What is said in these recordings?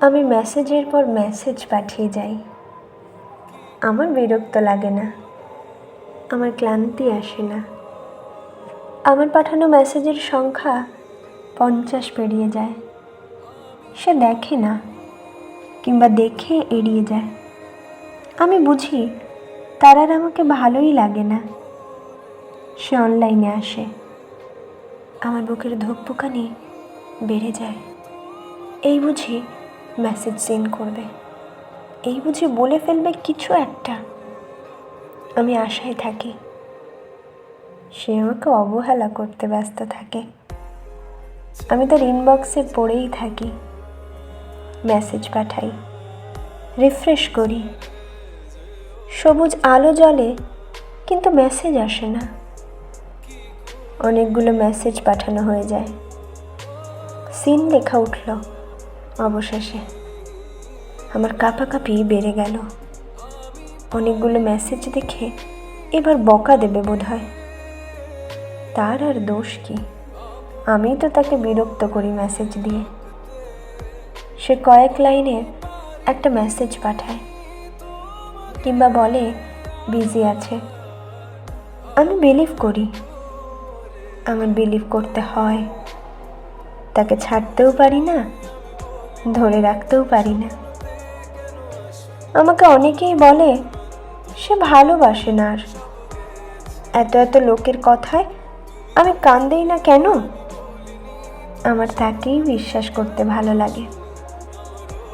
আমি মেসেজের পর মেসেজ পাঠিয়ে যাই। আমার বিরক্ত লাগে না। আমার ক্লান্তি আসে না। আমার পাঠানো মেসেজের সংখ্যা পঞ্চাশ পেরিয়ে যায়। সে দেখে না, কিংবা দেখে এড়িয়ে যায়। আমি বুঝি, তার আর আমাকে ভালোই লাগে না। সে অনলাইনে আসে। আমার বুকের ধুকপুকানি বেড়ে যায়। এই বুঝি মেসেজ সেন্ড করবে। এই বুঝি বলে ফেলবে কিছু একটা। আমি আশায় থাকি। সে আমাকে অবহেলা করতে ব্যস্ত থাকে। আমি তার ইনবক্সে পড়েই থাকি। মেসেজ পাঠাই। রিফ্রেশ করি। সবুজ আলো জ্বলে, কিন্তু মেসেজ আসে না। অনেকগুলো মেসেজ পাঠানো হয়ে যায়। সিন লেখা উঠল। অবশেষে। আমার কাঁপাকাঁপি বেড়ে গেল। অনেকগুলো মেসেজ দেখে এবার বকা দেবে বোধ হয় তার আর দোষ কি? আমি তো তাকে বিরক্ত করি মেসেজ দিয়ে। সে কয়েক লাইনের একটা মেসেজ পাঠায়। কিংবা বলে বিজি আছে। আমি বিলিভ করি। আমার বিলিভ করতে হয়। তাকে ছাড়তেও পারি না ধরে রাখতেও পারি না। আমাকে অনেকেই বলে, সে ভালোবাসে না আর। এত এত লোকের কথায় আমি কান না কেন? আমার তাকেই বিশ্বাস করতে ভালো লাগে।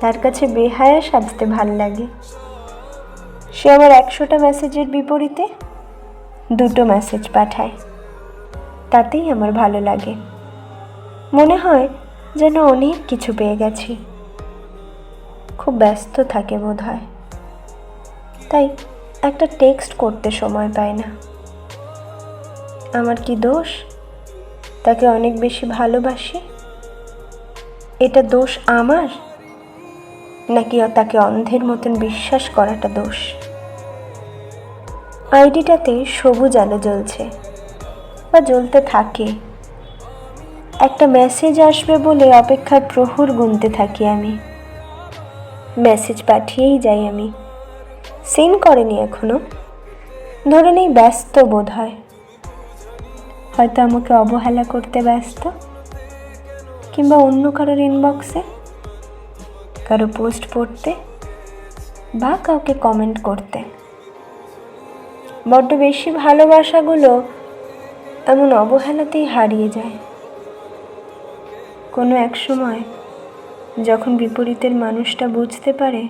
তার কাছে বেহায়া সাজতে ভালো লাগে। সে আমার একশোটা মেসেজের বিপরীতে দুটো মেসেজ পাঠায়। তাতেই আমার ভালো লাগে। মনে হয় যেন অনেক কিছু পেয়ে গেছি। খুব ব্যস্ত থাকে বোধ হয় তাই একটা টেক্সট করতে সময় পায় না। আমার কি দোষ? তাকে অনেক বেশি ভালোবাসি? এটা দোষ আমার? নাকি তাকে অন্ধের মতন বিশ্বাস করাটা দোষ? আইডিটাতে সবুজ আলো জ্বলছে, বা জ্বলতে থাকে। একটা মেসেজ আসবে বলে অপেক্ষার প্রহর গুনতে থাকি আমি। মেসেজ পাঠিয়েই যাই আমি। সিন করেনি এখনও। ধরে নেই ব্যস্ত বোধ হয় হয়তো আমাকে অবহেলা করতে ব্যস্ত। কিংবা অন্য কারোর ইনবক্সে কারও পোস্ট পড়তে। বা কাউকে কমেন্ট করতে। বড্ড বেশি ভালোবাসাগুলো এমন অবহেলাতেই হারিয়ে যায়। কোনো এক সময় যখন বিপরীতের মানুষটা বুঝতে পারে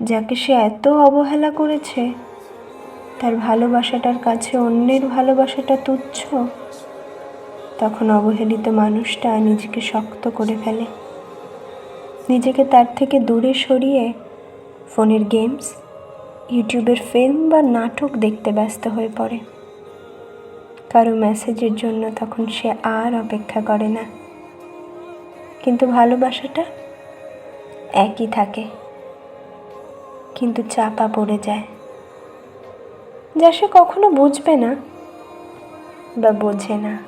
যাকে সে এত অবহেলা করেছে, তার ভালোবাসাটার কাছে অন্যের ভালোবাসাটা তুচ্ছ, তখন অবহেলিত মানুষটা নিজেকে শক্ত করে ফেলে। নিজেকে তার থেকে দূরে সরিয়ে ফোনের গেমস, ইউটিউবের ফিল্ম বা নাটক দেখতে ব্যস্ত হয়ে পড়ে। কারও মেসেজের জন্য তখন সে আর অপেক্ষা করে না। কিন্তু ভালোবাসাটা একই থাকে। কিন্তু চাপা পড়ে যায়। যা সে কখনো বুঝবে না বা বোঝে না।